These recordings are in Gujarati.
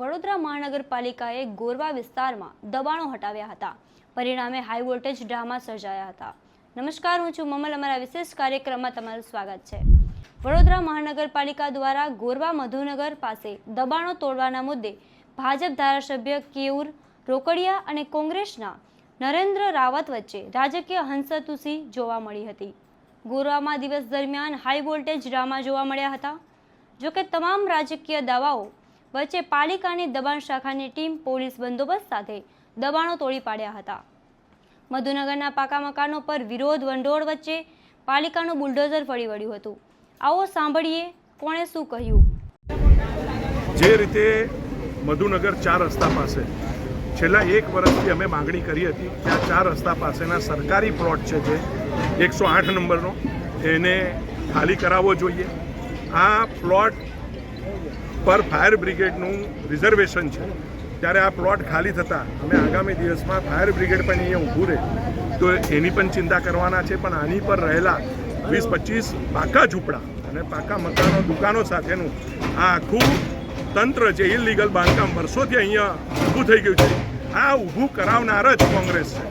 વડોદરા મહાનગરપાલિકાએ ગોરવા વિસ્તારમાં દબાણો હટાવ્યા હતા. પરિણામે હાઈ વોલ્ટેજ ડ્રામા સર્જાયા હતા. નમસ્કાર, હું છું મમલ. અમારા વિશેષ કાર્યક્રમમાં તમારું સ્વાગત છે. વડોદરા મહાનગરપાલિકા દ્વારા ગોરવા મધુનગર પાસે દબાણો તોડવાના મુદ્દે ભાજપ ધારાસભ્ય કેયુર રોકડિયા અને કોંગ્રેસના નરેન્દ્ર રાવત વચ્ચે રાજકીય હંસતુસી જોવા મળી હતી. ગોરવામાં દિવસ દરમિયાન હાઈ વોલ્ટેજ ડ્રામા જોવા મળ્યા હતા. જોકે તમામ રાજકીય દાવાઓ વચ્ચે પાલિકાની દબાણ શાખાની ટીમ પોલીસ બંદોબસ્ત સાથે દબાણો તોડી પાડ્યા હતા. મધુનગરના પાકા મકાનો પર વિરોધ વંડોળ વચ્ચે પાલિકાનું બુલડોઝર ફરી વળ્યું હતું. આવો સાંભળીએ કોણે શું કહ્યું. જે રીતે મધુનગર ચાર રસ્તા પાસે, છેલ્લા એક વર્ષથી અમે માંગણી કરી હતી કે આ ચાર રસ્તા પાસેના સરકારી પ્લોટ છે જે એકસો આઠ નંબરનો, એને ખાલી કરાવવો જોઈએ. આ પ્લોટ પર ફાયર બ્રિગેડનું રિઝર્વેશન છે. ત્યારે આ પ્લોટ ખાલી થતાં અમે આગામી દિવસમાં ફાયર બ્રિગેડ પણ અહીંયા ઊભું રહે. તો એની પણ ચિંતા કરવાના છે, પણ આની પર રહેલા વીસ પચીસ પાકા ઝૂંપડા અને પાકા મકાનો, દુકાનો સાથેનું આ આખું તંત્ર છે ઇલીગલ બાંધકામ વર્ષોથી અહીંયા ઊભું થઈ ગયું છે, આ ઊભું કરાવનાર જ કોંગ્રેસ છે.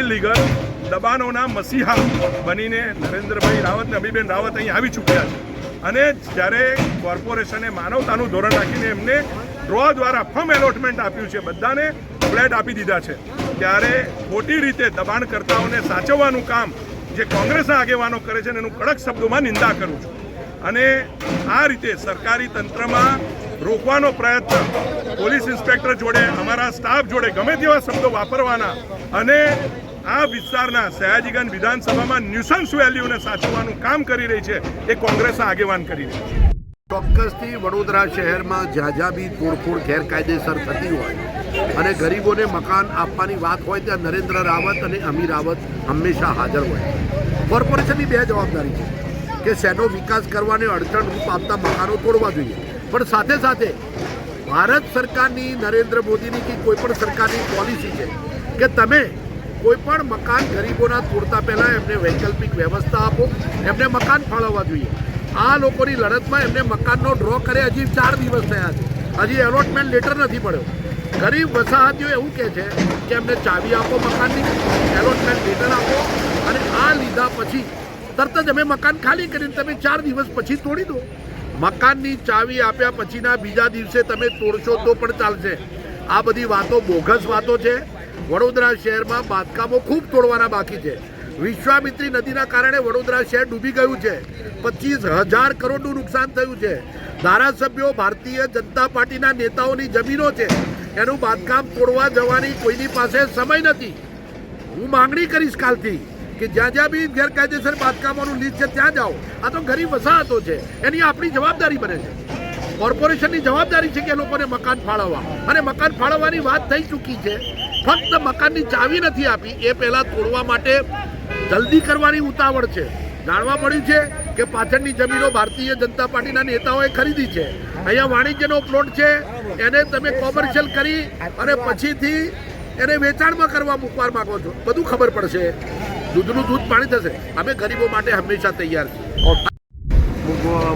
ઇલીગલ દબાણોના મસીહા બનીને નરેન્દ્રભાઈ રાવત ને અભિબેન રાવત અહીં આવી ચૂક્યા છે. અને જ્યારે કોર્પોરેશને માનવતાનું ધોરણ રાખીને એમને ડ્રો દ્વારા ફમ એલોટમેન્ટ આપ્યું છે, બધાને ફ્લેટ આપી દીધા છે, ત્યારે ખોટી રીતે દબાણકર્તાઓને સાચવવાનું કામ જે કોંગ્રેસના આગેવાનો કરે છે એનું કડક શબ્દોમાં નિંદા કરું છું. અને આ રીતે સરકારી તંત્રમાં રોકવાનો પ્રયત્ન, પોલીસ ઇન્સ્પેક્ટર જોડે, અમારા સ્ટાફ જોડે ગમે તેવા શબ્દો વાપરવાના અને આ વિસ્તારના સયાજીગંજ વિધાનસભામાં ન્યુસન્સ વેલ્યુને સાચવવાનું કામ કરી રહી છે, એ કોંગ્રેસના આગેવાન કરી રહી છે. ચોક્કસથી વડોદરા શહેરમાં જ્યાં જ્યાં બી તોડફોડ, ગેરકાયદેસર થતી હોય અને ગરીબોને મકાન આપવાની વાત હોય ત્યાં નરેન્દ્ર રાવત અને અમી રાવત હંમેશા હાજર હોય. કોર્પોરેશનની બે જવાબદારી છે કે શહેરનો વિકાસ કરવાને અડચણરૂપ આપતા મકાનો તોડવા જોઈએ. પણ સાથે સાથે ભારત સરકારની નરેન્દ્ર મોદીની કે કોઈ પણ સરકારની પોલિસી છે કે તમે કોઈ પણ મકાન ગરીબોના તોડતા પહેલાં એમને વૈકલ્પિક વ્યવસ્થા આપો, એમને મકાન ફાળવવા જોઈએ. આ લોકોની લડતમાં એમને મકાનનો ડ્રો કરે હજી ચાર દિવસ થયા છે. હજી એલોટમેન્ટ લેટર નથી પડ્યો. ગરીબ વસાહતીઓ એવું કહે છે કે એમને ચાવી આપો મકાનની એલોટમેન્ટ લેટર આપો અને આ લીધા પછી તરત જ અમે મકાન ખાલી કરીને તમે ચાર દિવસ પછી તોડી દો. મકાનની ચાવી આપ્યા પછીના બીજા દિવસે તમે તોડશો તો પણ ચાલશે. આ બધી વાતો બોગસ વાતો છે. વડોદરા શહેરમાં બાંધકામો ખૂબ તોડવાના બાકી છે. વિશ્વામિત્રી નદીના કારણે વડોદરા શહેર ડૂબી ગયું છે. પચીસ હજાર કરોડનું નુકસાન થયું છે. ધારાસભ્યો ભારતીય જનતા પાર્ટીના નેતાઓની જમીનો છે. એનું બાંધકામ તોડવા જવાની કોઈની પાસે સમય નથી. હું માંગણી કરીશ કાલથી કે જ્યાં જ્યાં બી ગેરકાયદેસર બાંધકામોનું લીધ છે ત્યાં જાઓ. આ તો ગરીબ વસાહતો છે. એની આપણી જવાબદારી બને છે. કોર્પોરેશનની જવાબદારી છે કે લોકોને મકાન ફાળવવા. અને મકાન ફાળવવાની વાત થઈ ચૂકી છે. ફક્ત મકાનની ચાવી નથી આપી, એ પહેલાં તોડવા માટે જલ્દી કરવાની ઉતાવળ છે. જાણવા મળ્યું છે કે પાછળની જમીનો ભારતીય જનતા પાર્ટીના નેતાઓએ ખરીદી છે. અહીંયા વાણિજ્યનો પ્લોટ છે, એને તમે કોમર્શિયલ કરી અને પછીથી એને વેચાણમાં કરવા મૂકવા માંગો છો. બધું ખબર પડશે. દૂધનું દૂધ પાણી થશે. અમે ગરીબો માટે હંમેશા તૈયાર છીએ.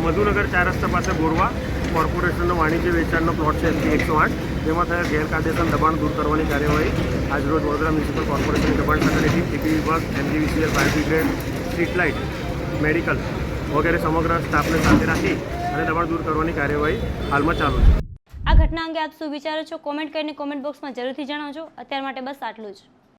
મધુનગર ચાર રસ્તા પાસે ગોરવા કોર્પોરેશનનો વાણિજ્ય વેચાણનો પ્લોટ છે એકસો આઠ, જેમાં થયા ગેરકાયદેસર દબાણ દૂર કરવાની કાર્યવાહી આજરોજ વડોદરા મ્યુનિસિપલ કોર્પોરેશનની દબાણ ટીમ ટીપી વિભાગ, MGVCL, fire brigade street light medical વગેરે સમગ્ર સ્ટાફને સાથે રાખી અને દબાણ દૂર કરવાની કાર્યવાહી હાલમાં ચાલુ છે. આ ઘટના અંગે આપ શું વિચારો છો? કોમેન્ટ કરીને કોમેન્ટ બોક્સમાં જરૂરથી જણાવજો. અત્યાર માટે બસ આટલું જ.